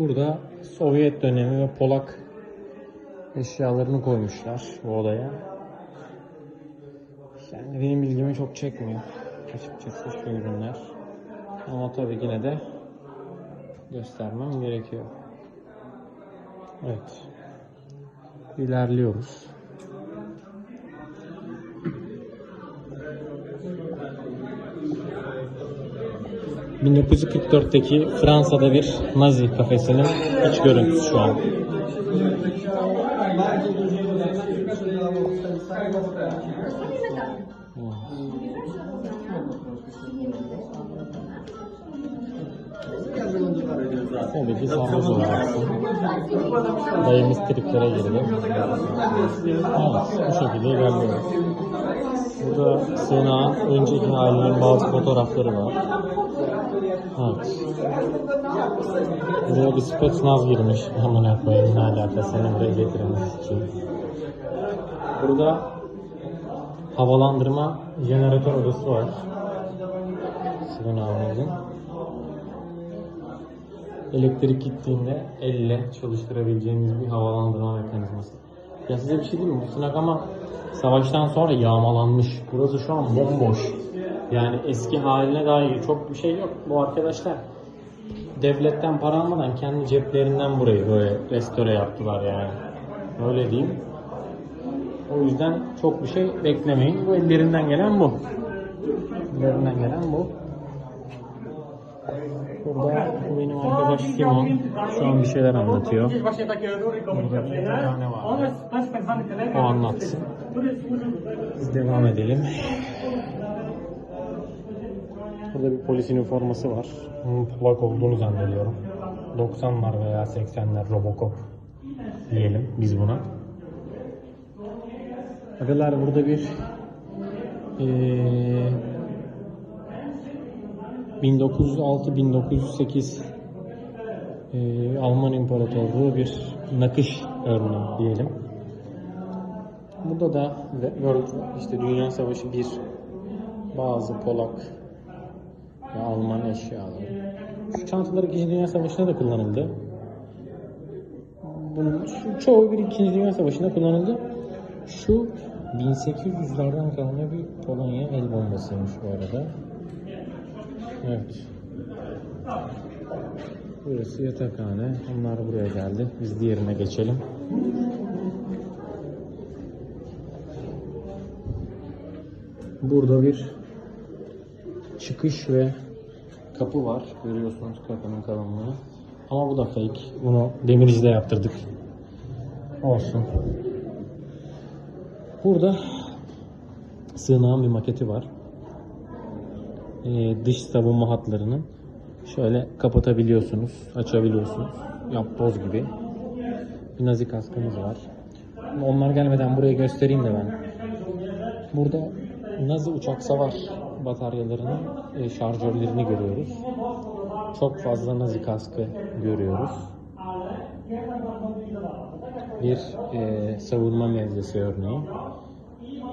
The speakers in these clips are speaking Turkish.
Burada Sovyet dönemi ve Polak eşyalarını koymuşlar bu odaya. Yani benim ilgimi çok çekmiyor açıkçası şu ürünler. Ama tabii yine de göstermem gerekiyor. Evet. İlerliyoruz. ...1944'teki Fransa'da bir Nazi kafesinin iç görüntüsü şu an. Tabii ki sarhoş olacaksın. Dayımız triplere girdi. Evet, bu şekilde ilerliyoruz. Burada Sena önceki halinin bazı fotoğrafları var. Buraya bir Spetsnaz girmiş. Hemen koyayım ne alaka seni buraya getirmesi için. Burada havalandırma jeneratör odası var. Sıvın abimizin. Elektrik gittiğinde elle çalıştırabileceğimiz bir havalandırma mekanizması. Ya size bir şey diyeyim mi? Bu sınak ama savaştan sonra yağmalanmış. Burası şu an bomboş. Yani eski haline dair çok bir şey yok. Bu arkadaşlar devletten para almadan kendi ceplerinden burayı böyle restore yaptılar yani. Öyle diyeyim. O yüzden çok bir şey beklemeyin. Bu ellerinden gelen bu. Ellerinden gelen bu. Burada bu benim arkadaş Simon. Şu an bir şeyler anlatıyor. Burada bir tane var. O anlatsın. Biz devam edelim. Burada bir polis üniforması var. Bunun Polak olduğunu zannediyorum. 90'lar veya 80'ler Robocop diyelim biz buna. Arkadaşlar burada bir eee 1906-1908 eee, Alman İmparatorluğu bir nakış örneği diyelim. Burada da World işte Dünya Savaşı bir bazı Polak ve Alman eşyaları. Şu çantalar 2. Dünya Savaşı'nda da kullanıldı. Bunun çoğu bir 2. Dünya Savaşı'nda kullanıldı. Şu 1800'lerden kalma bir Polonya el bombasıymış bu arada. Evet. Burası yatakhane. Onlar buraya geldi. Biz diğerine geçelim. Burada bir çıkış ve kapı var. Görüyorsunuz kapının kalınlığı. Ama bu da fake. Bunu demircide yaptırdık. Olsun. Burada sığınağın bir maketi var. Ee, dış savunma hatlarının şöyle kapatabiliyorsunuz, açabiliyorsunuz. Yapboz gibi. Bir nazi kaskımız var. Onlar gelmeden buraya göstereyim de ben. Burada Nazi uçak savar bataryalarının e, şarjörlerini görüyoruz. Çok fazla Nazi kaskı görüyoruz. Bir e, savunma mevzesi örneği.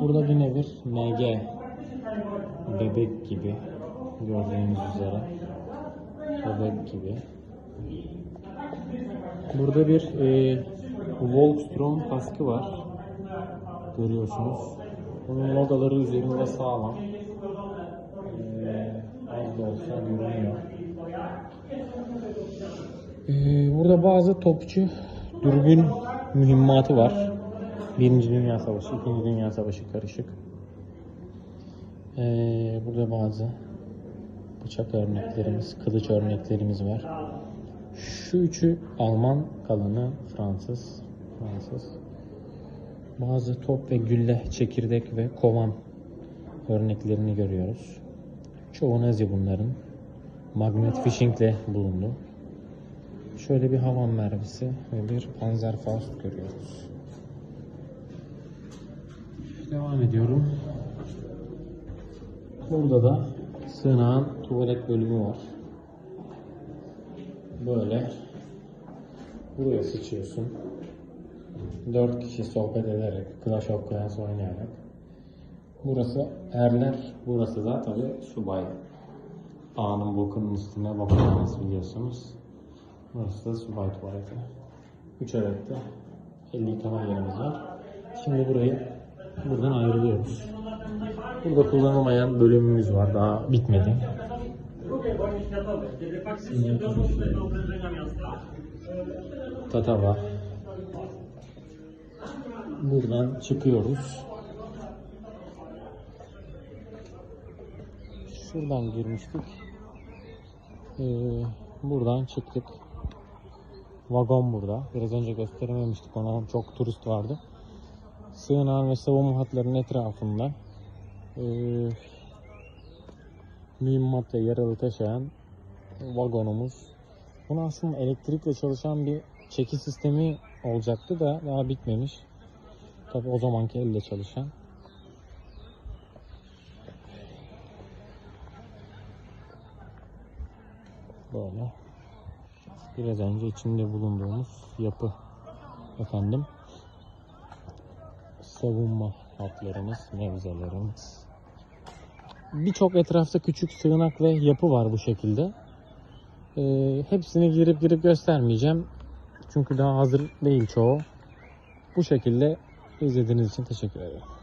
Burada yine bir MG bebek gibi gördüğünüz üzere bebek gibi. Burada bir e, Volkstrom kaskı var. Görüyorsunuz. Bunun logoları üzerinde sağlam. Ee, az da olsa Ee, burada bazı topçu dürbün mühimmatı var. Birinci Dünya Savaşı, İkinci Dünya Savaşı karışık. Ee, burada bazı bıçak örneklerimiz, kılıç örneklerimiz var. Şu üçü Alman, kalanı Fransız. Fransız. Bazı top ve gülle, çekirdek ve kovan örneklerini görüyoruz. Çoğu Nazi bunların. Magnet fishing ile bulundu. Şöyle bir havan mermisi ve bir Panzerfaust görüyoruz. Devam ediyorum. Burada da sığınağın tuvalet bölümü var. Böyle buraya sıçıyorsun. 4 kişi sohbet ederek, Clash of Clans oynayarak. Burası erler, burası da tabi subay. Ağanın bokunun üstüne bakıyorsunuz biliyorsunuz. Burası da subay tuvaleti. 3 adette 50 yıkama yerimiz var. Şimdi burayı buradan ayrılıyoruz. Burada kullanılmayan bölümümüz var. Daha bitmedi. Tatava. Buradan çıkıyoruz. Şuradan girmiştik. Ee, buradan çıktık. Vagon burada. Biraz önce gösterememiştik ona. Çok turist vardı. Sığınağın ve savunma hatlarının etrafında ee, mühimmat ve yaralı taşıyan vagonumuz. Bunu aslında elektrikle çalışan bir çeki sistemi olacaktı da daha bitmemiş. Tabi o zamanki elle çalışan. Böyle. Biraz önce içinde bulunduğumuz yapı efendim. Savunma hatlarımız, mevzelerimiz. Birçok etrafta küçük sığınak ve yapı var bu şekilde. Ee, hepsini girip girip göstermeyeceğim. Çünkü daha hazır değil çoğu. Bu şekilde izlediğiniz için teşekkür ederim.